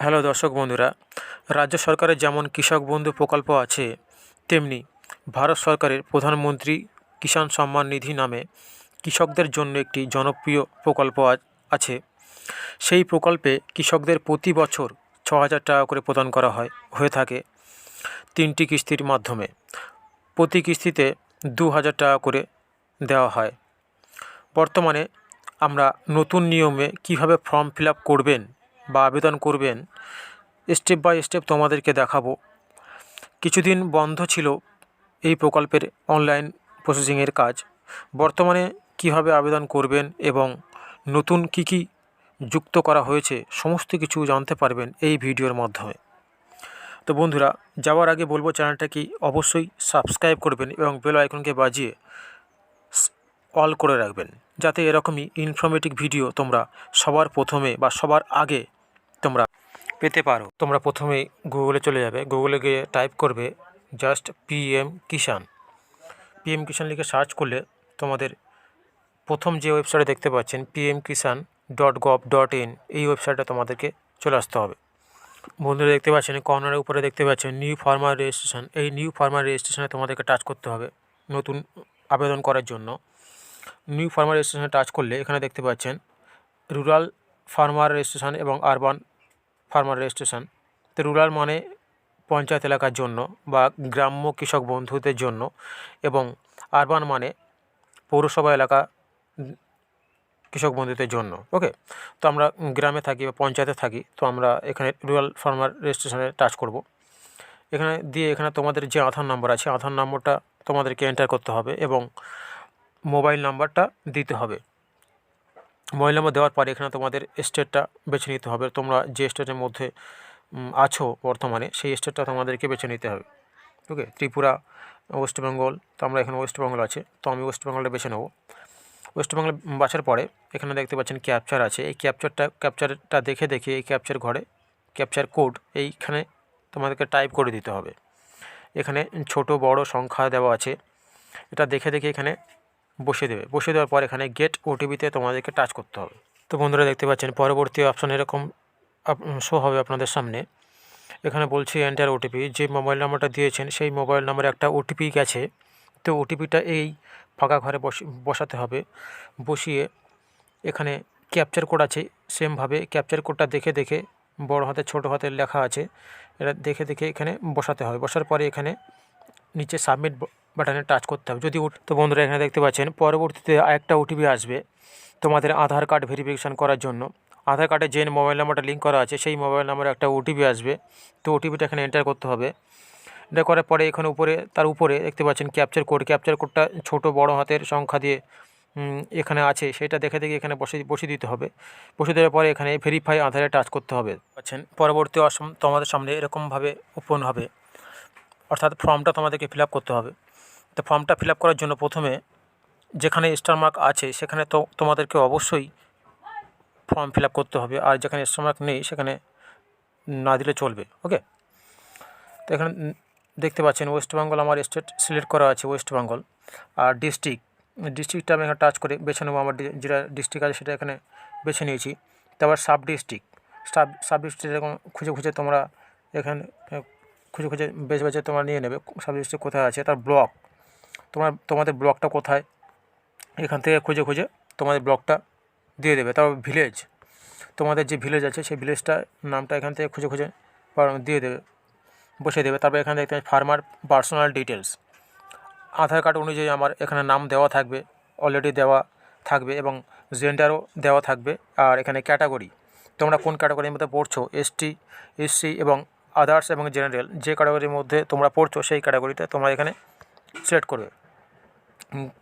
Hello দর্শক বন্ধুরা, রাজ্য সরকারের যেমন কৃষক বন্ধু প্রকল্প আছে, তেমনি ভারত সরকারের প্রধানমন্ত্রী কিষাণ সম্মান নিধি নামে কৃষকদের জন্য একটি জনপ্রিয় প্রকল্প আছে। সেই প্রকল্পে কৃষকদের প্রতি বছর ছ হাজার টাকা করে প্রদান করা হয়, হয়ে থাকে তিনটি কিস্তির মাধ্যমে। প্রতি কিস্তিতে দু হাজার টাকা করে দেওয়া হয়। বর্তমানে আমরা নতুন নিয়মে কীভাবে ফর্ম ফিল করবেন বা আবেদন করবেন স্টেপ বাই স্টেপ তোমাদেরকে দেখাবো। কিছুদিন বন্ধ ছিল এই প্রকল্পের অনলাইন প্রসেসিংয়ের কাজ। বর্তমানে কীভাবে আবেদন করবেন এবং নতুন কি কি যুক্ত করা হয়েছে, সমস্ত কিছু জানতে পারবেন এই ভিডিওর মাধ্যমে। তো বন্ধুরা, যাওয়ার আগে বলব চ্যানেলটাকে অবশ্যই সাবস্ক্রাইব করবেন এবং বেল আইকনকে বাজিয়ে অল করে রাখবেন। যাতে এরকমই ইনফরমেটিভ ভিডিও তোমরা সবার প্রথমে বা সবার আগে তোমরা পেতে পারো। তোমরা প্রথমেই গুগলে চলে যাবে। গুগলে গিয়ে টাইপ করবে just PM Kisan PM Kisan লিখে সার্চ করলে তোমাদের প্রথম যে ওয়েবসাইটে দেখতে পাচ্ছেন PM Kisan dot gov dot in এই ওয়েবসাইটটা তোমাদেরকে চলে আসতে হবে। বন্ধুরা দেখতে পাচ্ছেন কর্নারের উপরে দেখতে পাচ্ছেন নিউ ফার্মার রেজিস্ট্রেশন এই নিউ ফার্মার রেজিস্ট্রেশনে তোমাদেরকে টাচ করতে হবে নতুন আবেদন করার জন্য। নিউ ফার্মার রেজিস্ট্রেশনে টাচ করলে এখানে দেখতে পাচ্ছেন রুরাল ফার্মার রেজিস্ট্রেশন এবং আরবান ফার্মার রেজিস্ট্রেশন। তো রুরাল মানে পঞ্চায়েত এলাকার জন্য বা গ্রাম্য কৃষক বন্ধুদের জন্য এবং আরবান মানে পৌরসভা এলাকা কৃষক বন্ধুদের জন্য। ওকে তো আমরা গ্রামে থাকি বা পঞ্চায়েতে থাকি, তো আমরা এখানে রুরাল ফার্মার রেজিস্ট্রেশনে টাচ করব। এখানে দিয়ে এখানে তোমাদের যে আধার নাম্বার আছে, আধার নম্বরটা তোমাদেরকে এন্টার করতে হবে এবং মোবাইল নাম্বারটা দিতে হবে। মোবাইল নম্বর দেওয়ার পরে এখানে তোমাদের স্টেটটা বেছে নিতে হবে। তোমরা যে স্টেটের মধ্যে আছো বর্তমানে, সেই স্টেটটা তোমাদেরকে বেছে নিতে হবে। ওকে ত্রিপুরা ওয়েস্ট বেঙ্গল তো আমরা এখানে ওয়েস্ট বেঙ্গল আছে, তো আমি ওয়েস্ট বেঙ্গলটা বেছে নেব। ওয়েস্ট বেঙ্গল বাছার পরে এখানে দেখতে পাচ্ছেন ক্যাপচার আছে। এই ক্যাপচারটা ক্যাপচারটা দেখে দেখে এই ক্যাপচার ঘরে ক্যাপচার কোড এইখানে তোমাদেরকে টাইপ করে দিতে হবে। এখানে ছোট বড় সংখ্যা দেওয়া আছে। এটা দেখে দেখে এখানে বসে দেবে। বসে দেওয়ার পর এখানে গেট ওটিপিতে তোমাদেরকে টাচ করতে হবে। তো বন্ধুরা দেখতে পাচ্ছেন, পরবর্তী অপশন এরকম শো হবে আপনাদের সামনে। এখানে বলছি এন্টার ওটিপি যে মোবাইল নাম্বারটা দিয়েছেন, সেই মোবাইল নাম্বারে একটা ওটিপি গেছে। তো ওটিপিটা এই ফাঁকা ঘরে বসে বসাতে হবে। বসিয়ে এখানে ক্যাপচার কোড আছে সেমভাবে ক্যাপচার কোডটা দেখে দেখে বড় হাতে, ছোট হাতে লেখা আছে, এটা দেখে দেখে এখানে বসাতে হবে। বসার পরে এখানে নিচে সাবমিট বাটনে টাচ করতে হবে। যদি তো বন্ধুরা এখানে দেখতে পাচ্ছেন, পরবর্তীতে আরেকটা ওটিপি আসবে তোমাদের আধার কার্ড ভেরিফিকেশান করার জন্য। আধার কার্ডে যে মোবাইল নাম্বারটা লিঙ্ক করা আছে, সেই মোবাইল নাম্বারে একটা ওটিপি আসবে। তো ওটিপিটা এখানে এন্টার করতে হবে। এটা করার পরে এখানে উপরে, তার উপরে দেখতে পাচ্ছেন ক্যাপচার কোড ক্যাপচার কোডটা ছোট, বড় হাতের সংখ্যা দিয়ে এখানে আছে। সেটা দেখে দেখে এখানে বসে, বসিয়ে দিতে হবে। বসিয়ে দেওয়ার পরে এখানে ভেরিফাই আধারে টাচ করতে হবে। পাচ্ছেন? পরবর্তী অসম তোমাদের সামনে এরকমভাবে ওপেন হবে। অর্থাৎ ফর্মটা তোমাদেরকে ফিল করতে হবে। তো ফর্মটা ফিল করার জন্য প্রথমে যেখানে স্টার মার্ক আছে, সেখানে তো তোমাদেরকে অবশ্যই ফর্ম ফিল করতে হবে। আর যেখানে স্টার মার্ক নেই, সেখানে না দিলে চলবে ওকে তো এখানে দেখতে পাচ্ছেন ওয়েস্ট বেঙ্গল আমার স্টেট সিলেক্ট করা আছে ওয়েস্ট বেঙ্গল আর ডিস্ট্রিক্ট ডিস্ট্রিক্টটা আমি এখানে টাচ করে বেছে নেব, আমার যেটা ডিস্ট্রিক্ট আছে সেটা এখানে বেছে নিয়েছি। তারপর sub district sub sub district এরকম খুঁজে খুঁজে তোমরা এখানে, খুঁজে খুঁজে বেছে বেছে তোমরা নিয়ে নেবে। সাব ডিস্ট্রিক্ট কোথায় আছে, তার ব্লক তোমার, তোমাদের ব্লকটা কোথায়? এখান থেকে খুঁজে খুঁজে তোমাদের ব্লকটা দিয়ে দেবে। তারপর ভিলেজ তোমাদের যে ভিলেজ আছে, সেই ভিলেজটা নামটা এখান থেকে খুঁজে খুঁজে দিয়ে দেবে বসে দেবে। তারপর এখানে দেখতে farmer personal details Aadhaar card অনুযায়ী আমার এখানে নাম দেওয়া থাকবে অলরেডি দেওয়া থাকবে এবং জেন্ডারও দেওয়া থাকবে। আর এখানে ক্যাটাগরি তোমরা কোন ক্যাটাগরির মধ্যে পড়ছো? এসটি এসসি এবং আদার্স এবং জেনারেল যে ক্যাটাগরির মধ্যে তোমরা পড়ছো, সেই ক্যাটাগরিতে তোমরা এখানে সিলেক্ট করবে।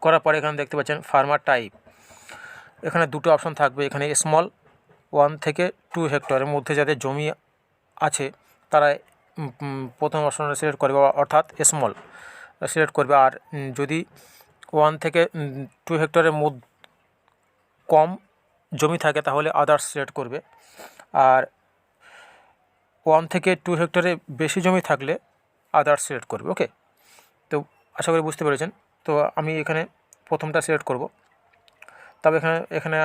করার পরে এখানে দেখতে পাচ্ছেন ফার্মার টাইপ এখানে দুটো অপশন থাকবে, এখানে স্মল ওয়ান থেকে টু হেক্টরের মধ্যে যাদের জমি আছে, তারা প্রথম অপশনটা সিলেক্ট করবে, অর্থাৎ স্মল সিলেক্ট করবে। আর যদি ওয়ান থেকে টু হেক্টরের মধ্যে, কম জমি থাকে, তাহলে আদার্স সিলেক্ট করবে। আর ওয়ান থেকে টু হেক্টরে বেশি জমি থাকলে আদার্স সিলেক্ট করবে ওকে তো আশা করি বুঝতে পেরেছেন। তো আমি এখানে প্রথমটা সিলেক্ট করব। তবে এখানে এখানে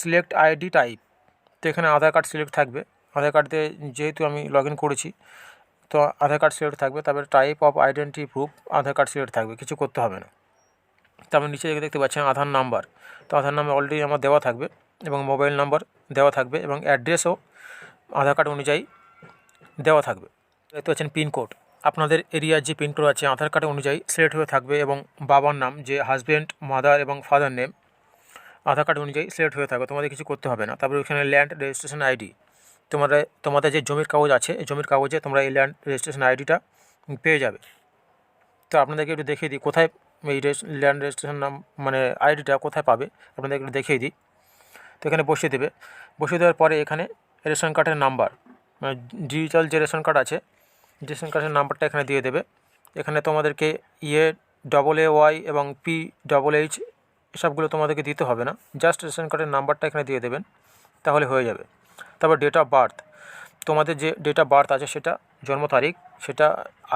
সিলেক্ট আইডি টাইপ তো এখানে আধার কার্ড সিলেক্ট থাকবে। আধার কার্ড দিয়ে যেহেতু আমি লগ করেছি, তো আধার কার্ড সিলেক্ট থাকবে। তারপরে type of identity proof Aadhaar card select থাকবে। কিছু করতে হবে না। তারপর নিচে দিকে দেখতে পাচ্ছেন আধার নাম্বার তো আধার নাম্বার অলরেডি আমার দেওয়া থাকবে এবং মোবাইল নাম্বার দেওয়া থাকবে এবং অ্যাড্রেসও আধার কার্ড অনুযায়ী দেওয়া থাকবে। দেখতে পাচ্ছেন পিনকোড আপনাদের এরিয়ার যে পিনকোড আছে, আধার কার্ড অনুযায়ী সিলেক্ট হয়ে থাকবে এবং বাবার নাম, যে হাজব্যান্ড মাদার এবং ফাদার নেম আধার কার্ড অনুযায়ী সিলেক্ট হয়ে থাকবে। তোমাদের কিছু করতে হবে না। তারপরে ওখানে ল্যান্ড রেজিস্ট্রেশন আইডি তোমরা তোমাদের যে জমির কাগজ আছে জমির কাগজে তোমরা এই ল্যান্ড রেজিস্ট্রেশন আইডিটা পেয়ে যাবে। তো আপনাদেরকে একটু দেখিয়ে দিই, কোথায় এই ল্যান্ড রেজিস্ট্রেশন নাম মানে আইডিটা কোথায় পাবে? আপনাদেরকে একটু দেখিয়ে দিই। তো এখানে বসিয়ে দেবে। বসিয়ে দেওয়ার পরে এখানে রেশন কার্ডের নাম্বার মানে ডিজিটাল যে রেশন কার্ড আছে রেশন কার্ডের নাম্বারটা এখানে দিয়ে দেবে। এখানে তোমাদেরকে ইয়ে ডবল এ ওয়াই এবং পি ডবল এইচ এসবগুলো তোমাদেরকে দিতে হবে না। জাস্ট রেশন কার্ডের নাম্বারটা এখানে দিয়ে দেবেন, তাহলে হয়ে যাবে। তারপর ডেট অফ বার্থ তোমাদের যে ডেট অফ বার্থ আছে সেটা, জন্ম তারিখ, সেটা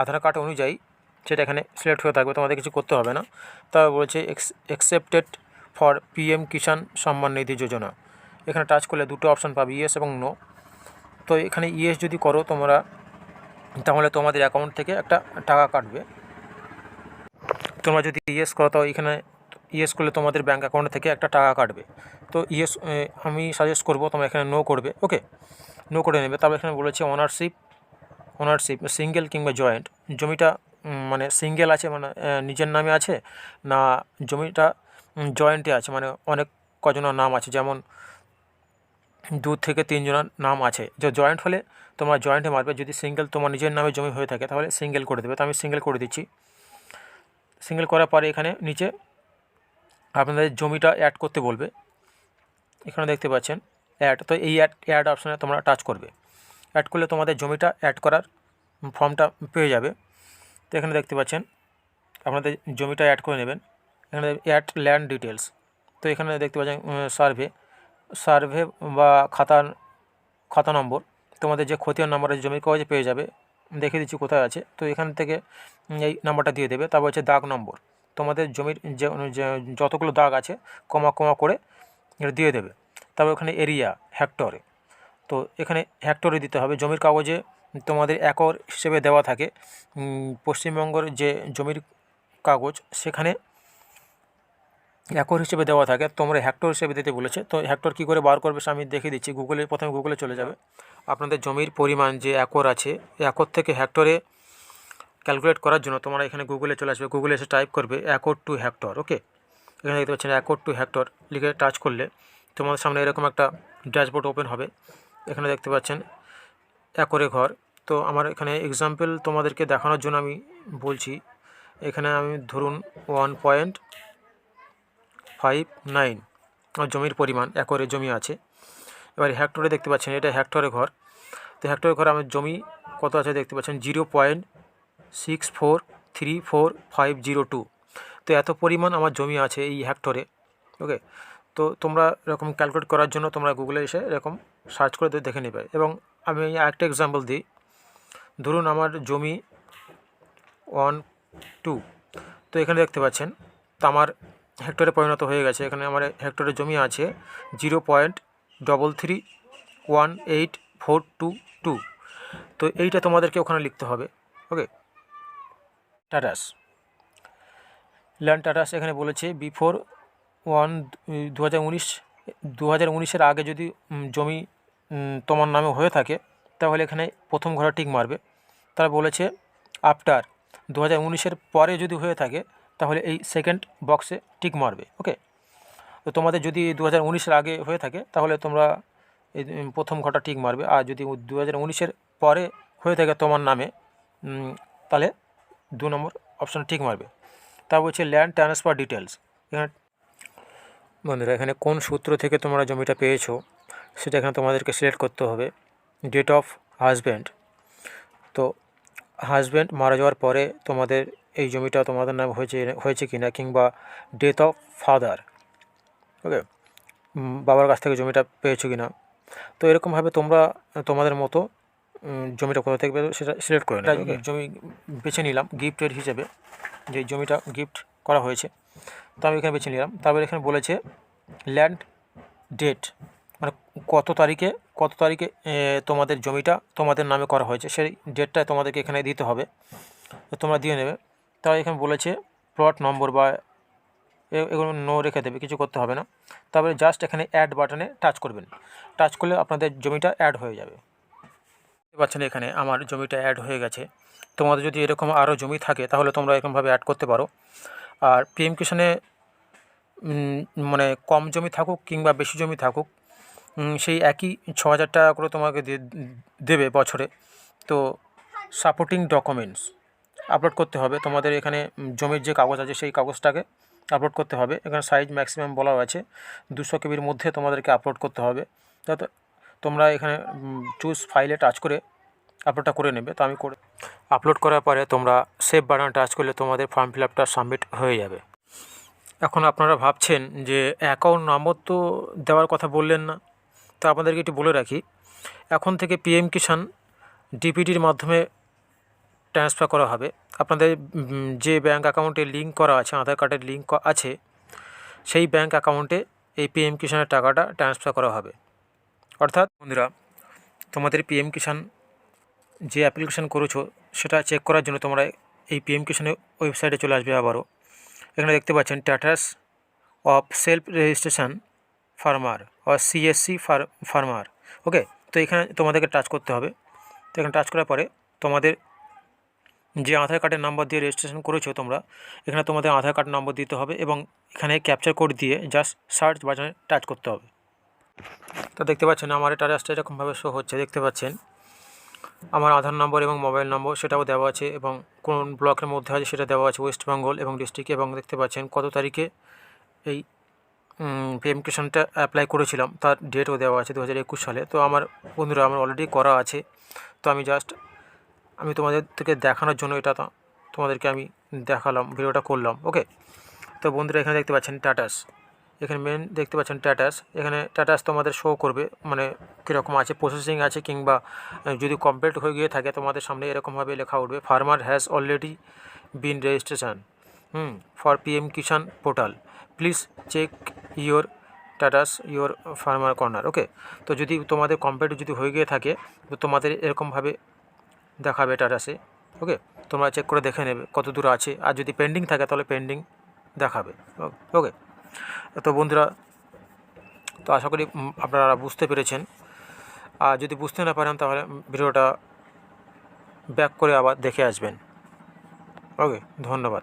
আধার কার্ড অনুযায়ী সেটা এখানে সিলেক্ট হয়ে থাকবে, তোমাদের কিছু করতে হবে না। তারপর বলছে X accepted for PM Kisan Samman Nidhi Yojana এখানে টাচ করলে দুটো অপশান পাবে ইয়েস এবং নো তো এখানে ইয়েস যদি করো, তোমরা তাহলে তোমাদের অ্যাকাউন্ট থেকে একটা টাকা কাটবে। তোমরা যদি ইয়েস করো, তো এখানে ইয়েস করলে তোমাদের ব্যাঙ্ক অ্যাকাউন্ট থেকে একটা টাকা কাটবে। তো ইয়েস আমি সাজেস্ট করব তোমরা এখানে নো করবে ওকে নো করে নেবে। তারপর এখানে বলেছে ওনারশিপ ওনারশিপ সিঙ্গেল কিংবা জয়েন্ট জমিটা মানে সিঙ্গেল আছে মানে নিজের নামে আছে, না জমিটা জয়েন্টে আছে? মানে অনেক কজনের নাম আছে, যেমন দু থেকে তিনজনের নাম আছে। যে জয়েন্ট হলে তোমরা জয়েন্টে মারবে। যদি সিঙ্গেল তোমার নিজের নামে জমি হয়ে থাকে, তাহলে সিঙ্গেল করে দেবে। তো আমি সিঙ্গেল করে দিচ্ছি। সিঙ্গেল করার পরে এখানে নিচে আপনাদের জমিটা অ্যাড করতে বলবে। এখানে দেখতে পাচ্ছেন অ্যাড তো এই অ্যাড অ্যাড অপশানে তোমরা টাচ করবে। অ্যাড করলে তোমাদের জমিটা অ্যাড করার ফর্মটা পেয়ে যাবে। তো এখানে দেখতে পাচ্ছেন, আপনাদের জমিটা অ্যাড করে নেবেন। এখানে অ্যাড ল্যান্ড ডিটেলস তো এখানে দেখতে পাচ্ছেন সার্ভে সার্ভে বা খাতা খাতা নম্বর। তোমাদের যে খতিয়ান নম্বরের জমির কাগজে পেয়ে যাবে দেখে দিচ্ছি কোথায় আছে। তো এখান থেকে এই নাম্বারটা দিয়ে দেবে। তারপর হচ্ছে দাগ নম্বর তোমাদের জমির যে যে, যতগুলো দাগ আছে, কমা কমা করে এটা দিয়ে দেবে। তারপর ওখানে এরিয়া হেক্টরে তো এখানে হেক্টরে দিতে হবে। জমির কাগজে তোমাদের একর হিসেবে দেওয়া থাকে। পশ্চিমবঙ্গের যে জমির কাগজ, সেখানে একর হিসেবে দেওয়া থাকে। তোমরা হেক্টর হিসেবে দিতে বলেছে। তো হেক্টর কী করে বার করবে আমি দেখিয়ে দিচ্ছি। গুগলে প্রথমে গুগলে চলে যাবে। আপনাদের জমির পরিমাণ যে একর আছে একর থেকে হেক্টরে ক্যালকুলেট করার জন্য তোমরা এখানে গুগলে চলে আসবে। গুগলে এসে টাইপ করবে একর টু হেক্টর ওকে এখানে দেখতে পাচ্ছেন একর টু হেক্টর লিখে টাচ করলে তোমাদের সামনে এরকম একটা ড্যাশবোর্ড ওপেন হবে। এখানে দেখতে পাচ্ছেন একরে ঘর। তো আমার এখানে এক্সাম্পল তোমাদেরকে দেখানোর জন্য আমি বলছি। এখানে আমি ধরুন ওয়ান পয়েন্ট ফাইভ নাইন আমার জমির পরিমাণ, একরে জমি আছে। এবার হেক্টরে দেখতে পাচ্ছেন, এটা হেক্টরে ঘর। তো হেক্টরে ঘর আমার জমি কত আছে দেখতে পাচ্ছেন, zero point six four three four five zero two. তো এত পরিমাণ আমার জমি আছে এই হেক্টরে, ওকে? তো তোমরা এরকম ক্যালকুলেট করার জন্য তোমরা গুগলে এসে এরকম সার্চ করে দেখে নেবে। এবং আমি একটা এক্সাম্পল দিই। ধরুন আমার জমি ওয়ান টু, তো এখানে দেখতে পাচ্ছেন, তো আমার হেক্টরে পরিণত হয়ে গেছে। এখানে আমার হেক্টরে জমি আছে zero point double three one eight four two two. তো এইটা তোমাদেরকে ওখানে লিখতে হবে। ওকে? টাটাস। ল্যান্ড টাটাস এখানে বলেছে, বিফোর ওয়ান দু হাজার উনিশ, দু হাজার উনিশের আগে যদি জমি তোমার নামে হয়ে থাকে, তাহলে এখানে প্রথম ঘরে টিক মারবে। তারা বলেছে, আফটার দু হাজার উনিশের পরে যদি হয়ে থাকে তাহলে এই সেকেন্ড বক্সে টিক মারবে ওকে তো তোমাদের যদি দু হাজার আগে হয়ে থাকে, তাহলে তোমরা এই প্রথম ঘরটা টিক মারবে। আর যদি দু হাজার পরে হয়ে থাকে তোমার নামে তাহলে দু নম্বর অপশান টিক মারবে। তা বলছে ল্যান্ড ট্রান্সফার ডিটেলস এখানে বন্ধুরা, এখানে কোন সূত্র থেকে তোমরা জমিটা পেয়েছ, সেটা এখানে তোমাদেরকে সিলেক্ট করতে হবে। ডেট অফ হাজব্যান্ড তো হাজব্যান্ড মারা যাওয়ার পরে তোমাদের এই জমিটা তোমাদের নাম হয়েছে হয়েছে কি না কিংবা ডেথ অফ ফাদার ওকে বাবার কাছ থেকে জমিটা পেয়েছ কি না তো এরকমভাবে তোমরা, তোমাদের মতো জমিটা কোথা থেকে সেটা সিলেক্ট করে জমি বেছে নিলাম গিফটের হিসেবে, যে জমিটা গিফট করা হয়েছে, তো আমি এখানে বেছে নিলাম। তারপর এখানে বলেছে ল্যান্ড ডেট মানে কত তারিখে কত তারিখে তোমাদের জমিটা তোমাদের নামে করা হয়েছে, সেই ডেটটা তোমাদেরকে এখানে দিতে হবে। তোমরা দিয়ে নেবে। তারা এখানে বলেছে প্লট নম্বর বা এগুলো নো রেখে দেবে, কিছু করতে হবে না। তারপরে জাস্ট এখানে অ্যাড বাটনে টাচ করবেন। টাচ করলে আপনাদের জমিটা অ্যাড হয়ে যাবে। দেখতে পাচ্ছেন এখানে আমার জমিটা অ্যাড হয়ে গেছে। তোমাদের যদি এরকম আরও জমি থাকে, তাহলে তোমরা এরকমভাবে অ্যাড করতে পারো। আর পিএম কিষানে মানে কম জমি থাকুক কিংবা বেশি জমি থাকুক সেই একই ছ হাজার টাকা করে তোমাকে দেবে বছরে। তো সাপোর্টিং ডকুমেন্টস আপলোড করতে হবে। তোমাদের এখানে জমির যে কাগজ আছে, সেই কাগজটাকে আপলোড করতে হবে। এখানে সাইজ ম্যাক্সিমাম বলা আছে। দুশো কেবির মধ্যে তোমাদেরকে আপলোড করতে হবে। যাতে তোমরা এখানে চুজ ফাইলে টাচ করে আপলোডটা করে নেবে। তো আমি করে আপলোড করার পরে তোমরা সেভ বাটন টাচ করলে তোমাদের ফর্ম ফিল আপটা সাবমিট হয়ে যাবে। এখন আপনারা ভাবছেন যে অ্যাকাউন্ট নম্বর তো দেওয়ার কথা বললেন না। তো আপনাদেরকে একটু বলে রাখি। এখন থেকে পিএম কিষাণ ডিপিটির মাধ্যমে ট্রান্সফার করা হবে। আপনাদের যে ব্যাঙ্ক অ্যাকাউন্টে লিঙ্ক করা আছে, আধার কার্ডের লিঙ্ক আছে, সেই ব্যাঙ্ক অ্যাকাউন্টে এই পিএম কিষাণের টাকাটা ট্রান্সফার করা হবে। অর্থাৎ বন্ধুরা, তোমাদের পিএম কিষাণ যে অ্যাপ্লিকেশন করেছ, সেটা চেক করার জন্য তোমরা এই পিএম কিষাণের ওয়েবসাইটে চলে আসবে আবারও। এখানে দেখতে পাচ্ছেন status of self registration farmer or CSC farmer okay তো এখানে তোমাদেরকে টাচ করতে হবে। তো এখানে টাচ করার পরে তোমাদের যে আধার কার্ডের নাম্বার দিয়ে রেজিস্ট্রেশন করেছ তোমরা, এখানে তোমাদের আধার কার্ড নম্বর দিতে হবে এবং এখানে ক্যাপচার কোড দিয়ে জাস্ট সার্চ বাটনে টাচ করতে হবে। তো দেখতে পাচ্ছেন আমার এটা রাস্তা এরকমভাবে শো হচ্ছে, দেখতে পাচ্ছেন? আমার আধার নম্বর এবং মোবাইল নম্বর সেটাও দেওয়া আছে এবং কোন ব্লকের মধ্যে আছে সেটা দেওয়া আছে ওয়েস্ট বেঙ্গল এবং ডিস্ট্রিক্ট এবং দেখতে পাচ্ছেন কত তারিখে এই পিএম কিষাণটা অ্যাপ্লাই করেছিলাম, তার ডেটও দেওয়া আছে দু হাজার একুশ সালে। তো আমার বন্ধুরা, আমার অলরেডি করা আছে। তো আমি জাস্ট আমি তোমাদের থেকে দেখানোর জন্য এটা তোমাদেরকে আমি দেখালাম, ভিডিওটা করলাম ওকে তো বন্ধুরা, এখানে দেখতে পাচ্ছেন টাটাস এখানে মেন দেখতে পাচ্ছেন টাটাস এখানে টাটাস তোমাদের শো করবে মানে কীরকম আছে প্রসেসিং আছে, কিংবা যদি কমপ্লিট হয়ে গিয়ে থাকে, তোমাদের সামনে এরকমভাবে লেখা উঠবে farmer has already been registration hmm for PM Kisan portal please check your status your farmer corner okay তো যদি তোমাদের কমপ্লিট যদি হয়ে গিয়ে থাকে, তো তোমাদের এরকমভাবে দেখাবে আছে। ওকে তোমরা চেক করে দেখে নেবে কত দূর আছে। আর যদি পেন্ডিং থাকে, তাহলে পেন্ডিং দেখাবে। ওকে তো বন্ধুরা, তো আশা করি আপনারা বুঝতে পেরেছেন। আর যদি বুঝতে না পারেন, তাহলে ভিডিওটা ব্যাক করে আবার দেখে আসবেন। ওকে ধন্যবাদ।